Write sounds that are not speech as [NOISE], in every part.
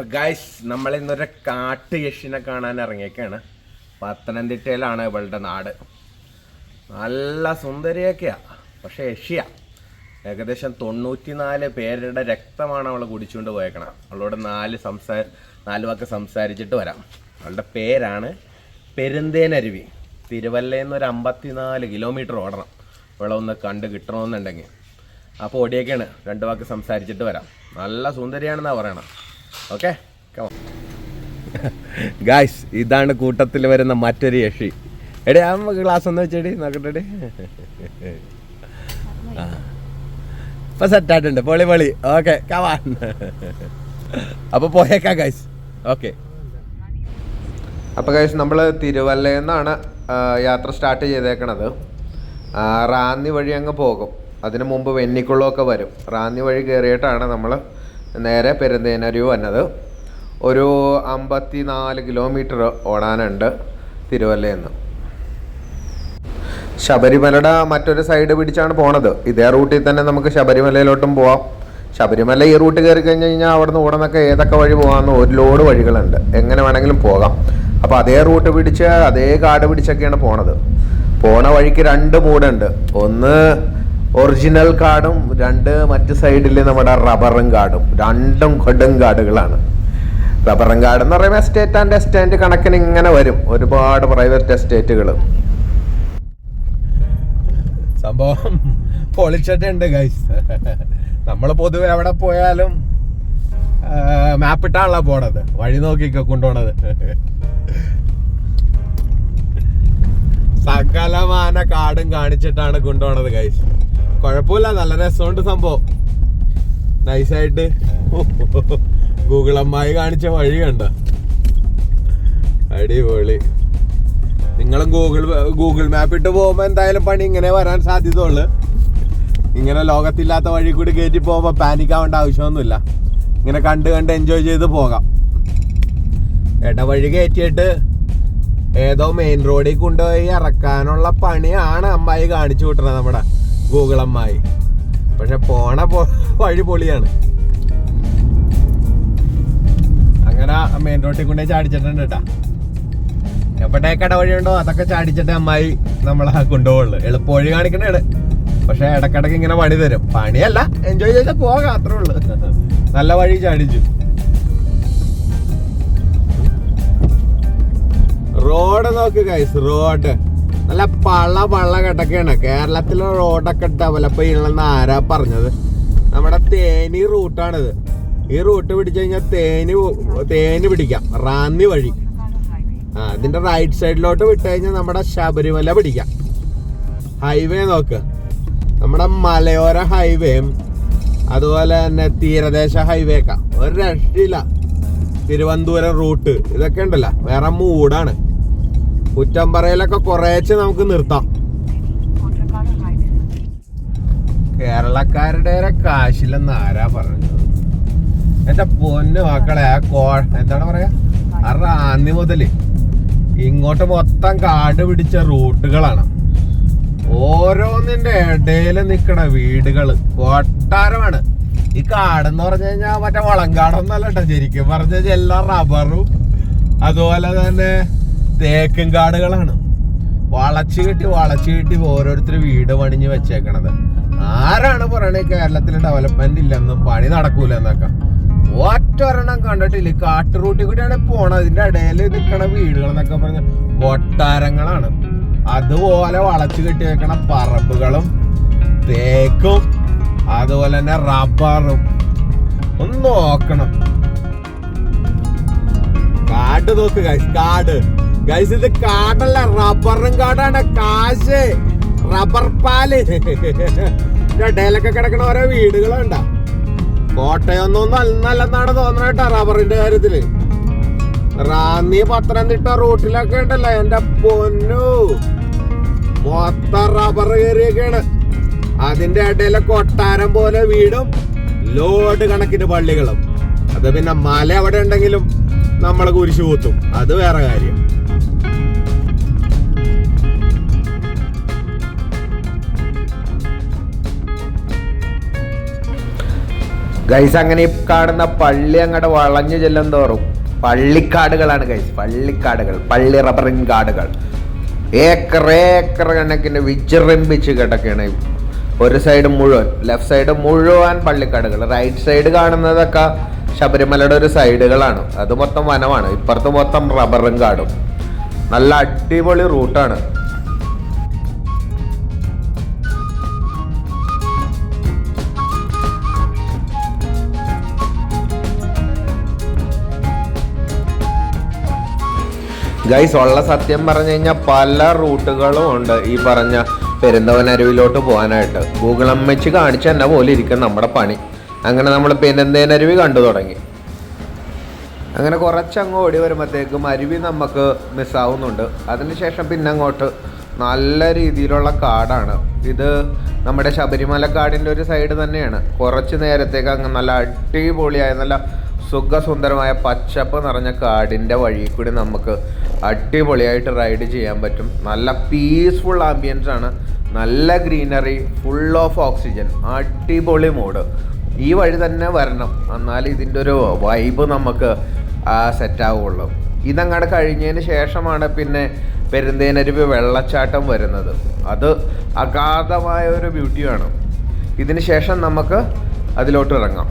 അപ്പൊ ഗൈസ് നമ്മൾ ഇന്നൊരു കാട്ട് യക്ഷിനെ കാണാൻ ഇറങ്ങിയൊക്കെയാണ് പത്തനംതിട്ടയിലാണ് ഇവളുടെ നാട്. നല്ല സുന്ദരിയൊക്കെയാ പക്ഷെ യക്ഷിയാ. ഏകദേശം തൊണ്ണൂറ്റിനാല് പേരുടെ രക്തമാണ് അവൾ കുടിച്ചുകൊണ്ട് പോയേക്കണം. അവളോട് നാല് സംസാര നാല് വാക്ക് സംസാരിച്ചിട്ട് വരാം. അവളുടെ പേരാണ് പെരുന്തേനരുവി. തിരുവല്ലയിൽ നിന്ന് ഒരു അമ്പത്തിനാല് കിലോമീറ്റർ ഓടണം. ഇവളെ ഒന്ന് കണ്ട് കിട്ടണമെന്നുണ്ടെങ്കിൽ. അപ്പോൾ ഓടിയൊക്കെയാണ് രണ്ട് വാക്ക് സംസാരിച്ചിട്ട് വരാം. നല്ല സുന്ദരിയാണെന്നാണ് പറയണം. ഓക്കെ ഗായ്സ് [LAUGHS] ഇതാണ് കൂട്ടത്തിൽ വരുന്ന മറ്റൊരു യക്ഷി. എടി ആ ക്ലാസ് ഒന്ന് വെച്ചേടി നോക്കട്ടെടി. ആ. ഇപ്പൊ സെറ്റായിട്ടുണ്ട് പൊളി പൊളി. ഓക്കെ കവാൻ അപ്പൊ പോയേക്കാം ഗൈസ് ഓക്കെ അപ്പോൾ ഗായ്സ് നമ്മൾ തിരുവല്ലയിൽ നിന്നാണ് യാത്ര സ്റ്റാർട്ട് ചെയ്തേക്കണത്. റാന്നി വഴി അങ്ങ് പോകും. അതിനു മുമ്പ് വെന്നിക്കുള്ളൊക്കെ വരും. റാന്നി വഴി കയറിയിട്ടാണ് നമ്മൾ നേരെ പെരുന്തേനരുവ് വന്നത്. ഒരു അമ്പത്തി നാല് കിലോമീറ്റർ ഓടാനുണ്ട് തിരുവല്ലയിൽ നിന്ന് ശബരിമലയുടെ മറ്റൊരു സൈഡ് പിടിച്ചാണ് പോണത്. ഇതേ റൂട്ടിൽ തന്നെ നമുക്ക് ശബരിമലയിലോട്ടും പോവാം. ശബരിമല ഈ റൂട്ട് കയറി കഴിഞ്ഞ് കഴിഞ്ഞാൽ അവിടെ നിന്ന് ഓടുന്നൊക്കെ ഏതൊക്കെ വഴി പോകാമെന്ന് ഒരു ലോഡ് വഴികളുണ്ട്. എങ്ങനെ വേണമെങ്കിലും പോകാം. അപ്പോൾ അതേ റൂട്ട് പിടിച്ച് അതേ കാട് പിടിച്ചൊക്കെയാണ് പോണത്. പോണ വഴിക്ക് രണ്ട് മൂടുണ്ട് ഒന്ന് ഒറിജിനൽ കാടും രണ്ട് മറ്റു സൈഡിൽ നമ്മുടെ റബ്ബറും കാടും. രണ്ടും കൊടും കാടുകളാണ്. റബ്ബറും കാട് എന്ന് പറയുമ്പോൾ എസ്റ്റേറ്റ് ആൻഡ് എസ്റ്റേറ്റ് കണക്കിന് ഇങ്ങനെ വരും. ഒരുപാട് പ്രൈവറ്റ് എസ്റ്റേറ്റുകൾ സംഭവം പൊളിച്ചിട്ടുണ്ട് ഗൈസ് നമ്മൾ പൊതുവെ എവിടെ പോയാലും മാപ്പ് ഇട്ടാണല്ലോ പോണത്. വഴി നോക്കിക്കോ കൊണ്ടുപോണത്. സകലമാന കാടും കാണിച്ചിട്ടാണ് കൊണ്ടുപോണത് ഗൈസ് കുഴപ്പമില്ല നല്ല രസമുണ്ട് സംഭവം. നൈസായിട്ട് ഗൂഗിൾ [LAUGHS] അമ്മായി കാണിച്ച വഴി കണ്ട? അടിപൊളി. നിങ്ങളും ഗൂഗിൾ ഗൂഗിൾ മാപ്പ് ഇട്ട് പോകുമ്പോൾ എന്തായാലും പണി ഇങ്ങനെ വരാൻ സാധ്യതയുള്ളു. ഇങ്ങനെ ലോകത്തില്ലാത്ത വഴി കൂടി കയറ്റി പോകുമ്പോൾ പാനിക് ആവേണ്ട ആവശ്യമൊന്നുമില്ല. ഇങ്ങനെ കണ്ട് കണ്ട് എൻജോയ് ചെയ്ത് പോകാം. ഇടവഴി കയറ്റിയിട്ട് ഏതോ മെയിൻ റോഡിൽ കൊണ്ടുപോയി ഇറക്കാനുള്ള പണിയാണ് അമ്മായി കാണിച്ചു വിട്ടണത് നമ്മുടെ. ഗൂഗിൾ അമ്മായി പക്ഷെ പോണ പോ വഴി പൊളിയാണ്. അങ്ങനെ മെയിൻ റോട്ടിൽ കൊണ്ടേ ചാടിച്ചിട്ടുണ്ട് കേട്ടാ എവിടെ കടവഴിയുണ്ടോ അതൊക്കെ ചാടിച്ചിട്ട് അമ്മായി നമ്മളെ കൊണ്ടുപോകുള്ളൂ എളുപ്പ വഴി കാണിക്കണേണ്. പക്ഷെ ഇടക്കിടക്ക് ഇങ്ങനെ പണി തരും. പണിയല്ല എൻജോയ് ചെയ്താൽ പോകാം അത്രേ ഉള്ളു. നല്ല വഴി ചാടിച്ചു. റോഡ് നോക്ക് ഗൈസ് റോഡ്. നല്ല പള്ള പള്ള കിടക്കാണ് കേരളത്തിലെ റോഡൊക്കെ ഡെവലപ്പ് ചെയ്യണമെന്ന് ആരാ പറഞ്ഞത്? നമ്മുടെ തേനി റൂട്ടാണിത്. ഈ റൂട്ട് പിടിച്ചു കഴിഞ്ഞാൽ തേനി തേനി പിടിക്കാം. റാന്നി വഴി. ആ ഇതിന്റെ റൈറ്റ് സൈഡിലോട്ട് വിട്ട് കഴിഞ്ഞാൽ നമ്മുടെ ശബരിമല പിടിക്കാം. ഹൈവേ നോക്ക്. നമ്മുടെ മലയോര ഹൈവേയും അതുപോലെ തന്നെ തീരദേശ ഹൈവേ ഒക്കെ. ഒരു രക്ഷയില്ല. തിരുവനന്തപുരം റൂട്ട്. ഇതൊക്കെ ഉണ്ടല്ലോ. വേറെ മൂടാണ്. കുറ്റമ്പറയിലൊക്കെ കുറേച്ച് നമുക്ക് നിർത്താം. കേരളക്കാരുടെ കാശില്ലെന്ന് ആരാ പറഞ്ഞത്? എന്റെ പൊന്ന് മക്കളെ ആ കോ എന്താണ് പറയാ? ആ റാന്നി മുതൽ ഇങ്ങോട്ട് മൊത്തം കാട് പിടിച്ച റൂട്ടുകളാണ്. ഓരോന്നിന്റെ ഇടയിൽ നിക്കണ വീടുകൾ കൊട്ടാരമാണ്. ഈ കാടെന്ന് പറഞ്ഞു കഴിഞ്ഞാൽ മറ്റേ വളങ്കാടൊന്നല്ല കേട്ടോ ശരിക്കും പറഞ്ഞു എല്ലാ റബ്ബറും അതുപോലെ തന്നെ തേക്കും കാടുകളാണ്. വളച്ചു കെട്ടി വളച്ചു കെട്ടി ഓരോരുത്തർ വീട് പണിഞ്ഞ് വെച്ചേക്കണത്. ആരാണ് പറയണേ കേരളത്തിൽ ഡെവലപ്മെന്റ് ഇല്ലെന്നും പണി നടക്കൂല എന്നൊക്കെ ഒറ്റൊരെണ്ണം കണ്ടിട്ടില്ല. കാട്ടുറൂട്ടി കൂടിയാണ് പോണത്. അതിന്റെ ഇടയിൽ നിൽക്കണ വീടുകൾ എന്നൊക്കെ പറഞ്ഞ കൊട്ടാരങ്ങളാണ്. അതുപോലെ വളച്ചു കെട്ടി വെക്കണ പറമ്പുകളും തേക്കും അതുപോലെ തന്നെ റബ്ബറും. ഒന്ന് നോക്കണം. കാട് നോക്ക് ഗൈസ് കാട്. ഗൈസ് ഇത് കാടല്ല. റബ്ബറും കാടാണ്. കാശ് റബ്ബർ പാൽ. ഇടയിലൊക്കെ കിടക്കണ ഓരോ വീടുകളുണ്ട കോട്ടയൊന്നും നല്ലെന്നാണ് തോന്നണ കേട്ടോ റബ്ബറിന്റെ കാര്യത്തിൽ. റാന്നി പത്തനംതിട്ട റൂട്ടിലൊക്കെ ഉണ്ടല്ലോ എന്റെ പൊന്നു. മൊത്തം റബ്ബർ കയറിയൊക്കെയാണ്. അതിന്റെ ഇടയിലെ കൊട്ടാരം പോലെ വീടും ലോഡ് കണക്കിന് പള്ളികളും. അത് പിന്നെ മല എവിടെ ഉണ്ടെങ്കിലും നമ്മളെ കുരിശു കൂത്തും. അത് വേറെ കാര്യം. ഗൈസ് അങ്ങനെ കാണുന്ന പള്ളി അങ്ങോട്ട് വളഞ്ഞു ചെല്ലും തോറും പള്ളിക്കാടുകളാണ് ഗൈസ് പള്ളിക്കാടുകൾ പള്ളി റബ്ബറിൻ കാടുകൾ. ഏക്കർ ഏക്കർ കണക്കിന് വിജൃംഭിച്ച് കിടക്കുകയാണ് ഒരു സൈഡ് മുഴുവൻ. ലെഫ്റ്റ് സൈഡ് മുഴുവൻ പള്ളിക്കാടുകൾ. റൈറ്റ് സൈഡ് കാണുന്നതൊക്കെ ശബരിമലയുടെ ഒരു സൈഡുകളാണ് അത് മൊത്തം വനമാണ്. ഇപ്പുറത്ത് മൊത്തം റബ്ബറും കാടും. നല്ല അടിപൊളി റൂട്ടാണ് ഗൈസ് ഉള്ള സത്യം പറഞ്ഞു കഴിഞ്ഞാൽ പല റൂട്ടുകളും ഉണ്ട്. ഈ പറഞ്ഞ പെരുന്തവനരുവിലോട്ട് പോകാനായിട്ട്. ഗൂഗിൾ അമ്മച്ച് കാണിച്ച് തന്നെ പോലെ ഇരിക്കും നമ്മുടെ പണി. അങ്ങനെ നമ്മൾ പെരുന്തേനരുവി കണ്ടു തുടങ്ങി. അങ്ങനെ കുറച്ചങ്ങ് ഓടി വരുമ്പോഴത്തേക്കും അരുവി നമുക്ക് മിസ്സാവുന്നുണ്ട് അതിനുശേഷം പിന്നെ അങ്ങോട്ട് നല്ല രീതിയിലുള്ള കാടാണ്. ഇത് നമ്മുടെ ശബരിമല കാടിന്റെ ഒരു സൈഡ് തന്നെയാണ്. കുറച്ച് നേരത്തേക്ക് അങ്ങ് നല്ല അടിപൊളിയായ നല്ല സുഖസുന്ദരമായ പച്ചപ്പ് നിറഞ്ഞ കാടിന്റെ വഴി കൂടി നമുക്ക് അടിപൊളിയായിട്ട് റൈഡ് ചെയ്യാൻ പറ്റും. നല്ല പീസ്ഫുൾ ആംബിയൻസ് ആണ്. നല്ല ഗ്രീനറി ഫുൾ ഓഫ് ഓക്സിജൻ അടിപൊളി മൂഡ് ഈ വഴി തന്നെ വരണം. എന്നാൽ ഇതിന്റെ ഒരു വൈബ് നമുക്ക് സെറ്റ് ആവുള്ളൂ. ഇതങ്ങോട്ട് കഴിഞ്ഞതിന് ശേഷമാണ് പിന്നെ പെരുന്തേനരുവി വെള്ളച്ചാട്ടം വരുന്നത്. അത് അഗാധമായ ഒരു ബ്യൂട്ടിയാണ് ഇതിന് ശേഷം നമുക്ക് അതിലോട്ട് ഇറങ്ങാം.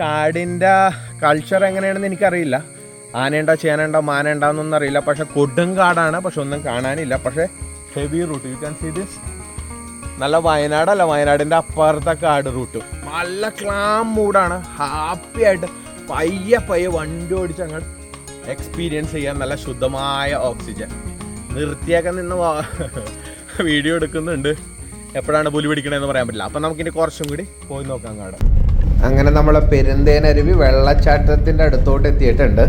കാടിന്റെ കൾച്ചർ എങ്ങനെയാണെന്ന് എനിക്കറിയില്ല. ആനയുണ്ടോ ചേനയുണ്ടോ മാനയുണ്ടോ എന്നൊന്നും അറിയില്ല. പക്ഷെ കൊടും കാടാണ്. പക്ഷെ ഒന്നും കാണാനില്ല. പക്ഷെ heavy route you can see this നല്ല വയനാടല്ല. വയനാടിന്റെ അപ്പുറത്തെ കാട് റൂട്ട് നല്ല ക്ലാം മൂഡാണ് ഹാപ്പി ആയിട്ട് പയ്യെ പയ്യെ വണ്ടി ഓടിച്ച് അങ്ങോട്ട് എക്സ്പീരിയൻസ് ചെയ്യാൻ നല്ല ശുദ്ധമായ ഓക്സിജൻ നിർത്തിയൊക്കെ നിന്ന് വീഡിയോ [LAUGHS] എടുക്കുന്നുണ്ട്. എപ്പോഴാണ് പുലി പിടിക്കണതെന്ന് പറയാൻ പറ്റില്ല. അപ്പം നമുക്കിനി കുറച്ചും കൂടി പോയി നോക്കാം കാട്. അങ്ങനെ നമ്മൾ പെരുന്തേനരുവി വെള്ളച്ചാട്ടത്തിന്റെ അടുത്തോട്ട് എത്തിയിട്ടുണ്ട്.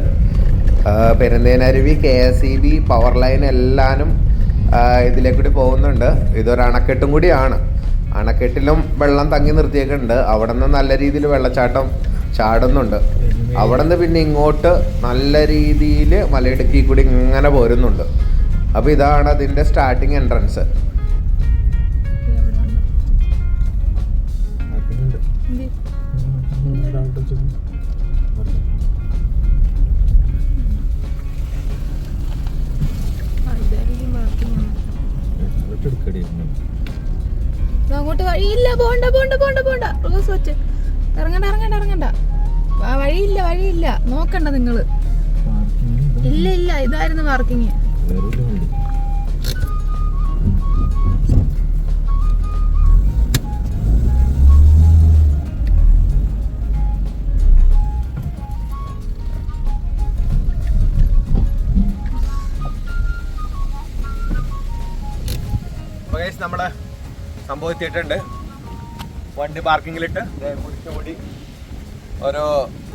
Perunthenaruvi K S E B power line എല്ലാനും ഇതിലേക്കൂടി പോകുന്നുണ്ട്. ഇതൊരു അണക്കെട്ടും കൂടിയാണ്. അണക്കെട്ടിലും വെള്ളം തങ്ങി നിർത്തിയേക്കുന്നുണ്ട്. അവിടെ നിന്ന് നല്ല രീതിയിൽ വെള്ളച്ചാട്ടം ചാടുന്നുണ്ട്. അവിടെ നിന്ന് പിന്നെ ഇങ്ങോട്ട് നല്ല രീതിയിൽ മലയിടുക്കി കൂടി ഇങ്ങനെ പോരുന്നുണ്ട്. അപ്പോൾ ഇതാണ് അതിന്റെ സ്റ്റാർട്ടിങ് എൻട്രൻസ് അങ്ങോട്ട് വഴിയില്ല പോണ്ട പോണ്ട പോണ്ട പോണ്ട. റോസ് വെച്ച്. ഇറങ്ങണ്ട ഇറങ്ങണ്ട ഇറങ്ങണ്ട. ആ വഴിയില്ല വഴിയില്ല. നോക്കണ്ട നിങ്ങൾ. ഇല്ല ഇല്ല ഇതായിരുന്നു പാർക്കിങ് സംഭവം എത്തിയിട്ടുണ്ട്. വണ്ടി പാർക്കിങ്ങിലിട്ട്. കൂടി ഒരു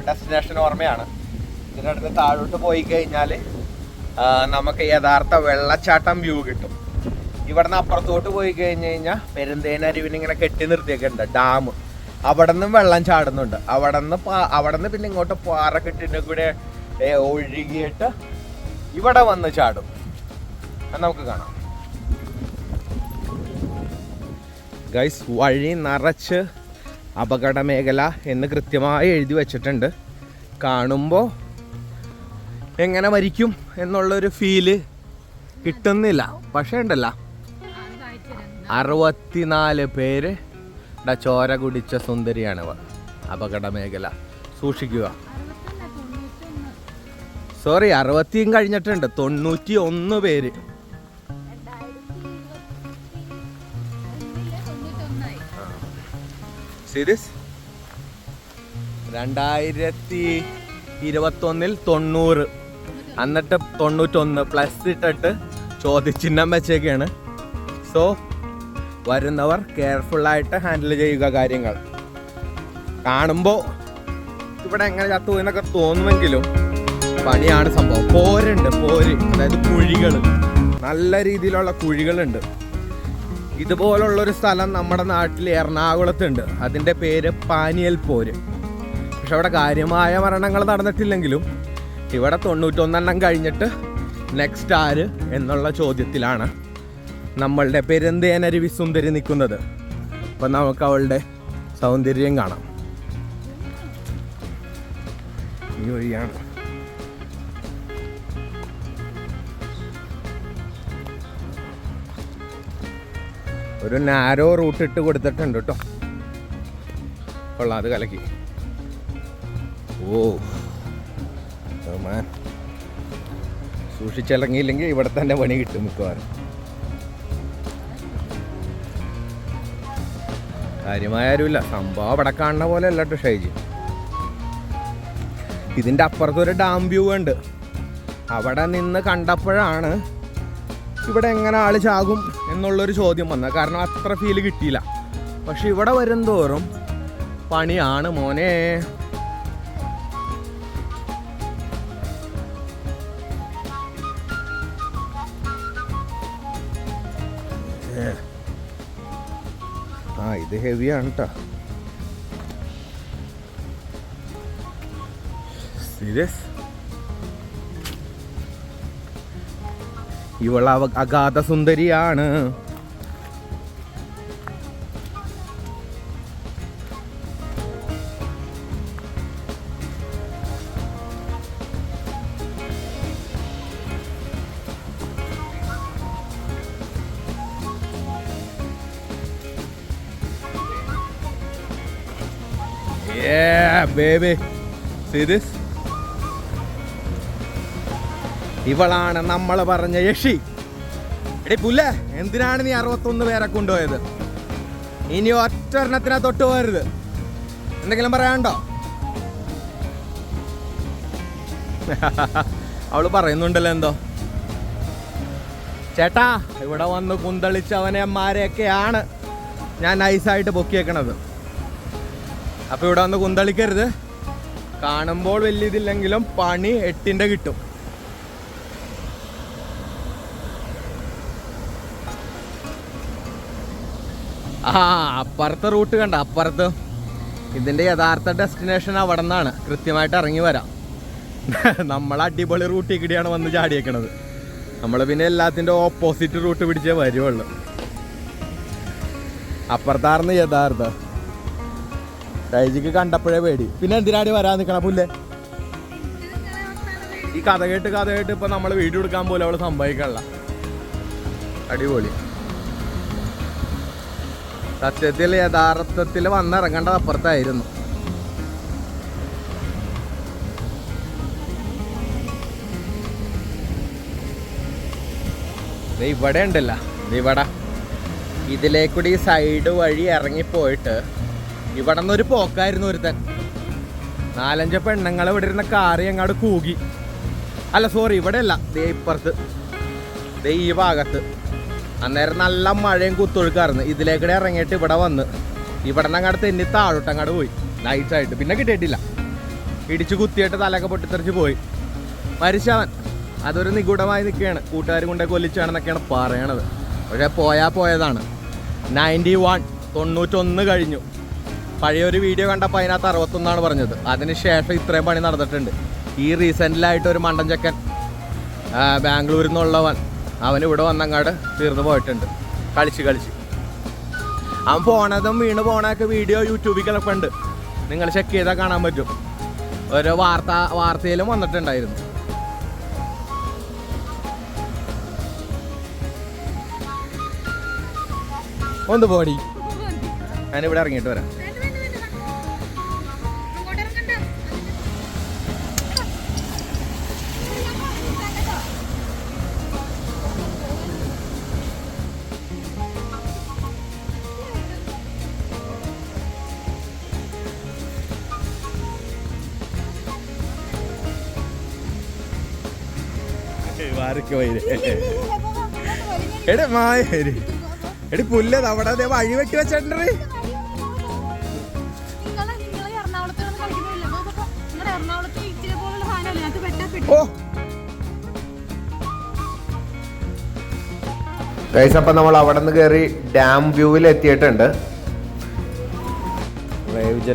ഡെസ്റ്റിനേഷൻ ഓർമ്മയാണ്. ഇതിനടുത്ത് താഴോട്ട് പോയി കഴിഞ്ഞാൽ നമുക്ക് യഥാർത്ഥ വെള്ളച്ചാട്ടം വ്യൂ കിട്ടും. ഇവിടുന്ന് അപ്പുറത്തോട്ട് പോയി കഴിഞ്ഞ് കഴിഞ്ഞാൽ പെരുന്തേനരുവിന് ഇങ്ങനെ കെട്ടി നിർത്തിയൊക്കെ ഉണ്ട് ഡാം. അവിടെ നിന്നും വെള്ളം ചാടുന്നുണ്ട്. അവിടെ നിന്ന് അവിടെ നിന്ന് പിന്നെ ഇങ്ങോട്ട് പാറ കെട്ടിന്റെ കൂടെ ഒഴുകിയിട്ട് ഇവിടെ വന്ന് ചാടും. നമുക്ക് കാണാം. ഗൈസ് വഴി നിറച്ച് അപകട മേഖല എന്ന് കൃത്യമായി എഴുതി വച്ചിട്ടുണ്ട്. കാണുമ്പോൾ എങ്ങനെ മരിക്കും എന്നുള്ളൊരു ഫീൽ കിട്ടുന്നില്ല. പക്ഷേ ഉണ്ടല്ല. അറുപത്തിനാല് പേര് ചോര കുടിച്ച സുന്ദരിയാണ് അപകട മേഖല സൂക്ഷിക്കുക. സോറി അറുപത്തിയും കഴിഞ്ഞിട്ടുണ്ട്. തൊണ്ണൂറ്റി ഒന്ന് പേര്. സീരിയസ് രണ്ടായിരത്തി ഇരുപത്തൊന്നിൽ തൊണ്ണൂറ്. എന്നിട്ട് തൊണ്ണൂറ്റൊന്ന്. പ്ലസ് ഇട്ടിട്ട് ചോദ്യചിഹ്നം വെച്ചേക്കാണ്. സോ വരുന്നവർ കെയർഫുള്ളായിട്ട് ഹാൻഡിൽ ചെയ്യുക കാര്യങ്ങൾ. കാണുമ്പോൾ ഇവിടെ എങ്ങനെ ചത്തു എന്നൊക്കെ തോന്നുമെങ്കിലും പണിയാണ് സംഭവം. പോരുണ്ട് പോര്. അതായത് കുഴികൾ നല്ല രീതിയിലുള്ള കുഴികളുണ്ട്. ഇതുപോലുള്ള ഒരു സ്ഥലം നമ്മുടെ നാട്ടിൽ എറണാകുളത്തുണ്ട്. അതിന്റെ പേര് പാനിയൽ പോര്. പക്ഷെ അവിടെ കാര്യമായ മരണങ്ങൾ നടന്നിട്ടില്ലെങ്കിലും ഇവിടെ തൊണ്ണൂറ്റൊന്നെണ്ണം കഴിഞ്ഞിട്ട് നെക്സ്റ്റ് ആര് എന്നുള്ള ചോദ്യത്തിലാണ് നമ്മളുടെ പെരുന്തേനരുവി സുന്ദരി നിൽക്കുന്നത്. അപ്പം നമുക്ക് അവളുടെ സൗന്ദര്യം കാണാം. ഈ വഴിയാണ്. ഒരു നാരോ റൂട്ട് ഇട്ട് കൊടുത്തിട്ടുണ്ട് കേട്ടോ കൊള്ളാം അത് കലക്കി. ഓ മാൻ. സൂക്ഷിച്ചിറങ്ങിയില്ലെങ്കിൽ ഇവിടെ തന്നെ പണി കിട്ടും മിക്കവാറും. കാര്യമായ ആരുമില്ല. സംഭവം അവിടെ കാണുന്ന പോലെ അല്ല കേട്ടോ ഷൈജി. ഇതിന്റെ അപ്പുറത്തൊരു ഡാം വ്യൂ ഉണ്ട്. അവിടെ നിന്ന് കണ്ടപ്പോഴാണ് ഇവിടെ എങ്ങനെ ആൾ ചാകും. എന്നുള്ളൊരു ചോദ്യം വന്നത് കാരണം അത്ര ഫീൽ കിട്ടിയില്ല. പക്ഷെ ഇവിടെ വരും തോറും പണിയാണ് മോനെ. ആ ഇത് ഹെവിയാണ് കേട്ടോ സീരിയസ് ഇവൾ അഗാധ സുന്ദരിയാണ് See this? ഇവളാണ് നമ്മൾ പറഞ്ഞ യക്ഷി. എടി പുല്ല എന്തിനാണ് നീ അറുപത്തൊന്ന് പേരെ കൊണ്ടുപോയത്? ഇനി ഒറ്റ തൊട്ട് പോരുത് എന്തെങ്കിലും പറയാനുണ്ടോ? [LAUGHS] അവൾ പറയുന്നുണ്ടല്ലോ എന്തോ. ചേട്ടാ ഇവിടെ വന്ന് കുന്തളിച്ചവനെമാരെയൊക്കെയാണ് ഞാൻ നൈസായിട്ട് പൊക്കിയേക്കണത്. അപ്പൊ ഇവിടെ വന്ന് കുന്തളിക്കരുത്. കാണുമ്പോൾ വലിയ ഇതില്ലെങ്കിലും പണി എട്ടിന്റെ കിട്ടും. ആ അപ്പുറത്തെ റൂട്ട് കണ്ട? അപ്പുറത്ത്. ഇതിന്റെ യഥാർത്ഥ ഡെസ്റ്റിനേഷൻ അവിടെ നിന്നാണ് കൃത്യമായിട്ട് ഇറങ്ങി വരാം. [LAUGHS] നമ്മൾ അടിപൊളി റൂട്ടിൽ കൂടിയാണ് വന്ന് ചാടിയേക്കണത്. നമ്മൾ പിന്നെ എല്ലാത്തിന്റെ ഓപ്പോസിറ്റ് റൂട്ട് പിടിച്ചേ വരുവുള്ളൂ. അപ്പുറത്താർന്ന് യഥാർത്ഥ. കണ്ടപ്പോഴേ പേടി. പിന്നെ എന്തിനാടി വരാൻ നിൽക്കണ പുല്ലേ? ഈ കഥ കേട്ട് കഥ കേട്ട് ഇപ്പൊ നമ്മൾ വീഡിയോ എടുക്കാൻ പോലും അവൾ സംഭവിക്കല്ല അടിപൊളി. സത്യത്തിൽ യഥാർത്ഥത്തിൽ വന്നിറങ്ങേണ്ടത് അപ്പുറത്തായിരുന്നു. ഇവിടെ ഉണ്ടല്ല. ഇവിടെ. ഇതിലേക്കൂടി സൈഡ് വഴി ഇറങ്ങിപ്പോയിട്ട് ഇവിടെ നിന്നൊരു പോക്കായിരുന്നു ഒരുത്തൻ. നാലഞ്ച് പെണ്ണുങ്ങൾ ഇവിടെ ഇരുന്ന കാറി അങ്ങോട്ട് കൂകി. അല്ല സോറി ഇവിടെ അല്ല ദേ ഇപ്പുറത്ത്. ദേ ഈ ഭാഗത്ത്. അന്നേരം നല്ല മഴയും കുത്തൊഴുക്കായിരുന്നു. ഇതിലേക്കൂടെ ഇറങ്ങിയിട്ട് ഇവിടെ വന്ന്. ഇവിടെ നിന്ന് അങ്ങോട്ട് തെന്നി താഴോട്ട് അങ്ങോട്ട് പോയി ആയിട്ട്. പിന്നെ കിട്ടിയിട്ടില്ല. ഇടിച്ച് കുത്തിയിട്ട് തലയൊക്കെ പൊട്ടിത്തെറിച്ച് പോയി. മരിച്ചവൻ. അതൊരു നിഗൂഢമായി നിൽക്കുകയാണ്. കൂട്ടുകാർ കൊണ്ടേ കൊല്ലിച്ചാണെന്നൊക്കെയാണ് പറയണത്. പക്ഷേ പോയാൽ പോയതാണ്. Ninety one. തൊണ്ണൂറ്റൊന്ന് കഴിഞ്ഞു. പഴയൊരു വീഡിയോ കണ്ടപ്പോൾ അതിനകത്ത് അറുപത്തൊന്നാണ് പറഞ്ഞത്. അതിനുശേഷം ഇത്രയും പണി നടന്നിട്ടുണ്ട്. ഈ റീസെന്റിലായിട്ട് ഒരു മണ്ടൻ ചെക്കൻ ബാംഗ്ലൂരിൽ നിന്നുള്ളവൻ അവൻ ഇവിടെ വന്നങ്ങാട് തീർന്നു പോയിട്ടുണ്ട്. കളിച്ച് കളിച്ച്. അവൻ പോണതും വീണ് പോണൊക്കെ വീഡിയോ യൂട്യൂബിൽ കിടപ്പുണ്ട്. നിങ്ങൾ ചെക്ക് ചെയ്താൽ കാണാൻ പറ്റും. ഓരോ വാർത്ത വാർത്തയിലും വന്നിട്ടുണ്ടായിരുന്നു. ഒന്ന് പോടി. ഞാനിവിടെ ഇറങ്ങിയിട്ട് വരാം. വാരക്ക് വൈര്? എടേ മായേരി എടി പുല്ലത് അവിടെ അതേ വഴി വെട്ടി വെച്ചിട്ടുണ്ട് ഓ. ഗൈസ് അപ്പൊ നമ്മൾ അവിടെ നിന്ന് കയറി ഡാം വ്യൂവിൽ എത്തിയിട്ടുണ്ട്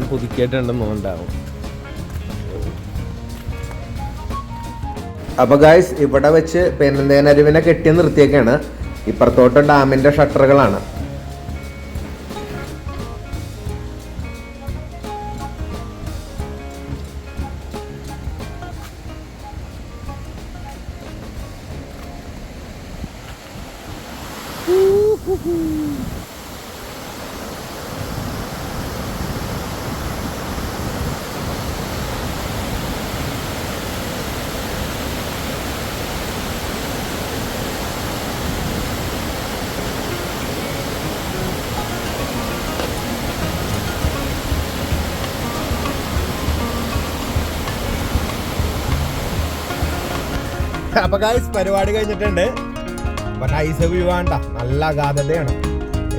പുതുക്കിയിട്ടുണ്ടെന്ന് ഉണ്ടാവും അപ്പൊ ഗായ്സ് ഇവിടെ വെച്ച് പെരുന്തേനരുവിനെ കെട്ടി നിർത്തിയേക്കാണ്. ഇപ്പുറത്തോട്ട് ഡാമിന്റെ ഷട്ടറുകളാണ്. [LAUGHS] അപ്പൊ ഗായ്സ് പരിപാടി കഴിഞ്ഞിട്ടുണ്ട്. അപ്പൊ നൈസ് വ്യൂ വേണ്ട നല്ല അഗാധതയാണ്.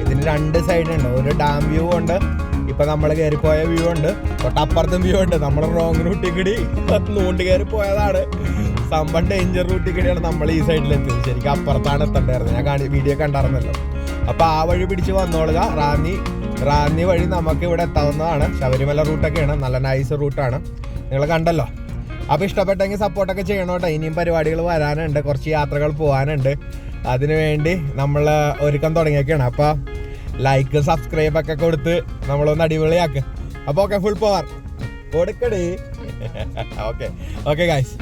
ഇതിന് രണ്ട് സൈഡ് ഉണ്ട്. ഒരു ഡാം വ്യൂ ഉണ്ട്. ഇപ്പൊ നമ്മൾ കയറിപ്പോയ വ്യൂ ഉണ്ട്. തൊട്ടപ്പുറത്തും വ്യൂ ഉണ്ട്. നമ്മൾ റോങ് റൂട്ടിൽ കൂടി നോണ്ടി കയറി പോയതാണ് സംഭവം ഡേഞ്ചർ റൂട്ടിൽ കൂടിയാണ് നമ്മൾ ഈ സൈഡിൽ എത്തിയത്. ശരിക്കും അപ്പുറത്താണ് എത്തേണ്ടായിരുന്നത് ഞാൻ കാണി വീഡിയോ കണ്ടായിരുന്നല്ലോ. അപ്പൊ ആ വഴി പിടിച്ച് വന്നോളുക. റാന്നി റാന്നി വഴി നമുക്ക് ഇവിടെ എത്താവുന്നതാണ്. ശബരിമല റൂട്ടൊക്കെയാണ് നല്ല നൈസ് റൂട്ടാണ് നിങ്ങൾ കണ്ടല്ലോ? അപ്പൊ ഇഷ്ടപ്പെട്ടെങ്കിൽ സപ്പോർട്ടൊക്കെ ചെയ്യണം കേട്ടോ. ഇനിയും പരിപാടികൾ വരാനുണ്ട്. കുറച്ച് യാത്രകൾ പോകാനുണ്ട് അതിനു വേണ്ടി നമ്മൾ ഒരുക്കം തുടങ്ങിയൊക്കെയാണ് അപ്പോൾ ലൈക്ക് സബ്സ്ക്രൈബ് ഒക്കെ കൊടുത്ത് നമ്മളൊന്ന് അടിപൊളിയാക്കുക അപ്പോൾ okay full power കൊടുക്കടി. Okay okay guys